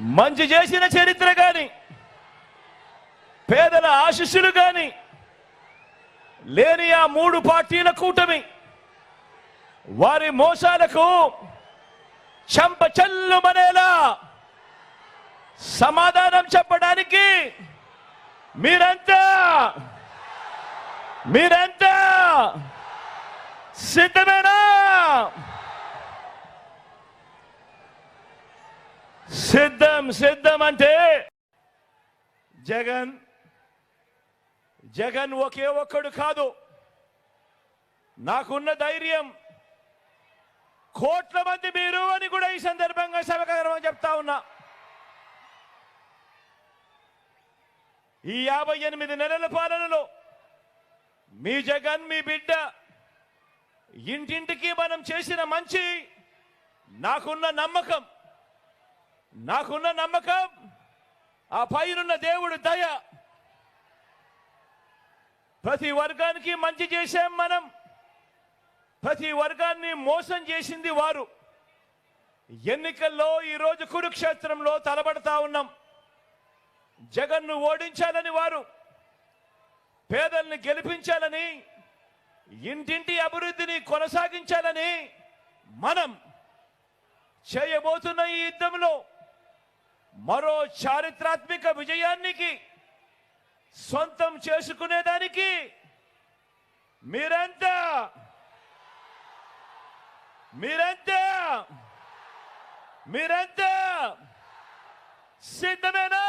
మంచి చేసిన చరిత్ర కానీ పేదల ఆశిస్సులు కానీ లేని ఆ మూడు పార్టీల కూటమి వారి మోసాలకు చంప చెల్లుమనేలా సమాధానం చెప్పడానికి మీరంతా మీరంతా సిద్ధమేనా? సిద్ధం సిద్ధం అంటే జగన్ జగన్ ఒకే ఒక్కడు కాదు. నాకున్న ధైర్యం కోట్ల మంది మీరు అని కూడా ఈ సందర్భంగా సభకరం చెప్తా ఉన్నా. ఈ యాభై ఎనిమిది నెలల పాలనలో మీ జగన్ మీ బిడ్డ ఇంటింటికి మనం చేసిన మంచి నాకున్న నమ్మకం నాకున్న నమ్మకం ఆ పైనున్న దేవుడు దయ. ప్రతి వర్గానికి మంచి చేశాం మనం. ప్రతి వర్గాన్ని మోసం చేసింది వారు. ఎన్నికల్లో ఈరోజు కురుక్షేత్రంలో తలబడతా ఉన్నాం. జగన్ను ఓడించాలని వారు పేదల్ని గెలిపించాలని ఇంటింటి అభివృద్ధిని కొనసాగించాలని మనం చేయబోతున్న ఈ యుద్ధంలో మరో చారిత్రాత్మక విజయానికి సొంతం చేసుకునేదానికి మీరంతా? మీరంతా? మీరంతా? సిద్ధమేనా?